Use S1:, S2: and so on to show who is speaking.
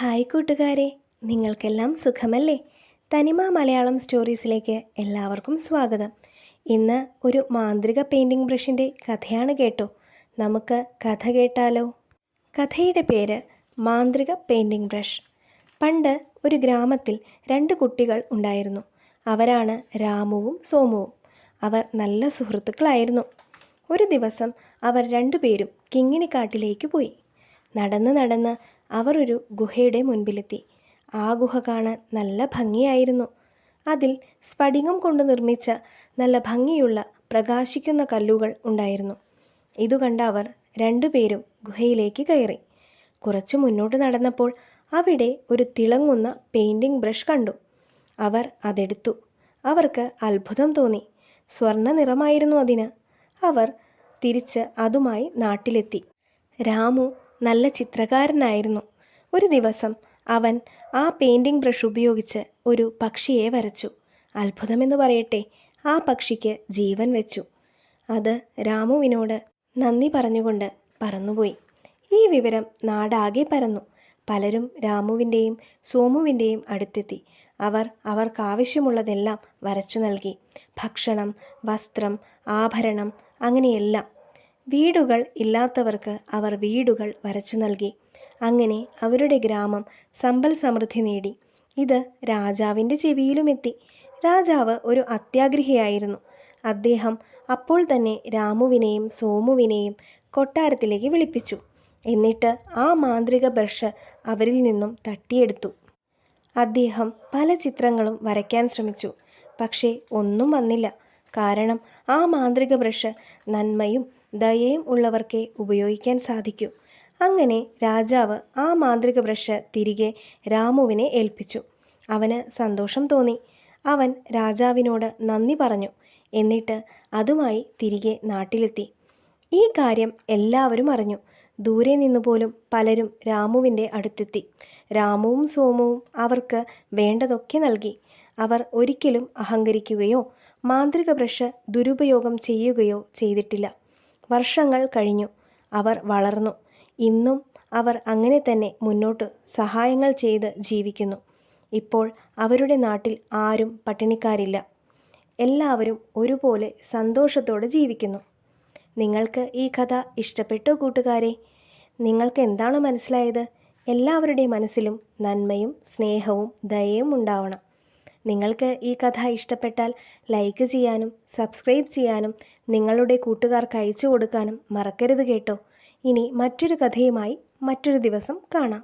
S1: Hi കൂട്ടുകാരെ നിങ്ങൾക്കെല്ലാം സുഖമല്ലേ? തനിമ മലയാളം സ്റ്റോറീസിലേക്ക് എല്ലാവർക്കും സ്വാഗതം. ഇന്ന് ഒരു മാന്ത്രിക പെയിന്റിംഗ് ബ്രഷിന്റെ കഥയാണ് കേട്ടോ. നമുക്ക് കഥ കേട്ടാലോ? കഥയുടെ പേര് മാന്ത്രിക പെയിന്റിംഗ് ബ്രഷ്. പണ്ട് ഒരു ഗ്രാമത്തിൽ രണ്ട് കുട്ടികൾ ഉണ്ടായിരുന്നു. അവരാണ് രാമുവും സോമുവും. അവർ നല്ല സുഹൃത്തുക്കളായിരുന്നു. ഒരു ദിവസം അവർ രണ്ടുപേരും കിങ്ങിണിക്കാട്ടിലേക്ക് പോയി. നടന്ന് നടന്ന് അവർ ഒരു ഗുഹയുടെ മുൻപിലെത്തി. ആ ഗുഹ കാണാൻ നല്ല ഭംഗിയായിരുന്നു. അതിൽ സ്ഫടികം കൊണ്ട് നിർമ്മിച്ച നല്ല ഭംഗിയുള്ള പ്രകാശിക്കുന്ന കല്ലുകൾ ഉണ്ടായിരുന്നു. ഇതു കണ്ട അവർ രണ്ടുപേരും ഗുഹയിലേക്ക് കയറി. കുറച്ചു മുന്നോട്ട് നടന്നപ്പോൾ അവിടെ ഒരു തിളങ്ങുന്ന പെയിന്റിംഗ് ബ്രഷ് കണ്ടു. അവർ അതെടുത്തു. അവർക്ക് അത്ഭുതം തോന്നി. സ്വർണ നിറമായിരുന്നു അതിന്. അവർ തിരിച്ച് അതുമായി നാട്ടിലെത്തി. രാമു നല്ല ചിത്രകാരനായിരുന്നു. ഒരു ദിവസം അവൻ ആ പെയിന്റിംഗ് ബ്രഷ് ഉപയോഗിച്ച് ഒരു പക്ഷിയെ വരച്ചു. അത്ഭുതമെന്ന് പറയട്ടെ ആ പക്ഷിക്ക് ജീവൻ വെച്ചു. അത് രാമുവിനോട് നന്ദി പറഞ്ഞുകൊണ്ട് പറന്നുപോയി. ഈ വിവരം നാടാകെ പരന്നു. പലരും രാമുവിന്റെയും സോമുവിന്റെയും അടുത്തെത്തി. അവർ അവർക്കാവശ്യമുള്ളതെല്ലാം വരച്ചു നൽകി. ഭക്ഷണം വസ്ത്രം ആഭരണം അങ്ങനെയെല്ലാം വീടുകൾ ഇല്ലാത്തവർക്ക് അവർ വീടുകൾ വരച്ചു നൽകി. അങ്ങനെ അവരുടെ ഗ്രാമം സമ്പൽ സമൃദ്ധി നേടി. ഇത് രാജാവിന്റെ ചെവിയിലുമെത്തി. രാജാവ് ഒരു അത്യാഗ്രഹിയായിരുന്നു. അദ്ദേഹം അപ്പോൾ തന്നെ രാമുവിനെയും സോമുവിനെയും കൊട്ടാരത്തിലേക്ക് വിളിപ്പിച്ചു. എന്നിട്ട് ആ മാന്ത്രിക ബ്രഷ് അവരിൽ നിന്നും തട്ടിയെടുത്തു. അദ്ദേഹം പല ചിത്രങ്ങളും വരയ്ക്കാൻ ശ്രമിച്ചു. പക്ഷേ ഒന്നും വന്നില്ല. കാരണം ആ മാന്ത്രിക ബ്രഷ് നന്മയും ദയയും ഉള്ളവർക്കേ ഉപയോഗിക്കാൻ സാധിക്കൂ. അങ്ങനെ രാജാവ് ആ മാന്ത്രിക ബ്രഷ് തിരികെ രാമുവിനെ ഏൽപ്പിച്ചു. അവന് സന്തോഷം തോന്നി. അവൻ രാജാവിനോട് നന്ദി പറഞ്ഞു. എന്നിട്ട് അതുമായി തിരികെ നാട്ടിലെത്തി. ഈ കാര്യം എല്ലാവരും അറിഞ്ഞു. ദൂരെ നിന്നുപോലും പലരും രാമുവിന്റെ അടുത്തെത്തി. രാമുവും സോമുവും അവർക്ക് വേണ്ടതൊക്കെ നൽകി. അവർ ഒരിക്കലും അഹങ്കരിക്കുകയോ മാന്ത്രിക ബ്രഷ് ദുരുപയോഗം ചെയ്യുകയോ ചെയ്തിട്ടില്ല. വർഷങ്ങൾ കഴിഞ്ഞു. അവർ വളർന്നു. ഇന്നും അവർ അങ്ങനെ തന്നെ മുന്നോട്ട് സഹായങ്ങൾ ചെയ്ത് ജീവിക്കുന്നു. ഇപ്പോൾ അവരുടെ നാട്ടിൽ ആരും പട്ടിണിക്കാരില്ല. എല്ലാവരും ഒരുപോലെ സന്തോഷത്തോടെ ജീവിക്കുന്നു. നിങ്ങൾക്ക് ഈ കഥ ഇഷ്ടപ്പെട്ടോ കൂട്ടുകാരെ? നിങ്ങൾക്ക് എന്താണ് മനസ്സിലായത്? എല്ലാവരുടെയും മനസ്സിലും നന്മയും സ്നേഹവും ദയയും ഉണ്ടാവണം. നിങ്ങൾക്ക് ഈ കഥ ഇഷ്ടപ്പെട്ടാൽ ലൈക്ക് ചെയ്യാനും സബ്സ്ക്രൈബ് ചെയ്യാനും നിങ്ങളുടെ കൂട്ടുകാർക്ക് അയച്ചു കൊടുക്കാനും മറക്കരുത് കേട്ടോ. ഇനി മറ്റൊരു കഥയുമായി മറ്റൊരു ദിവസം കാണാം.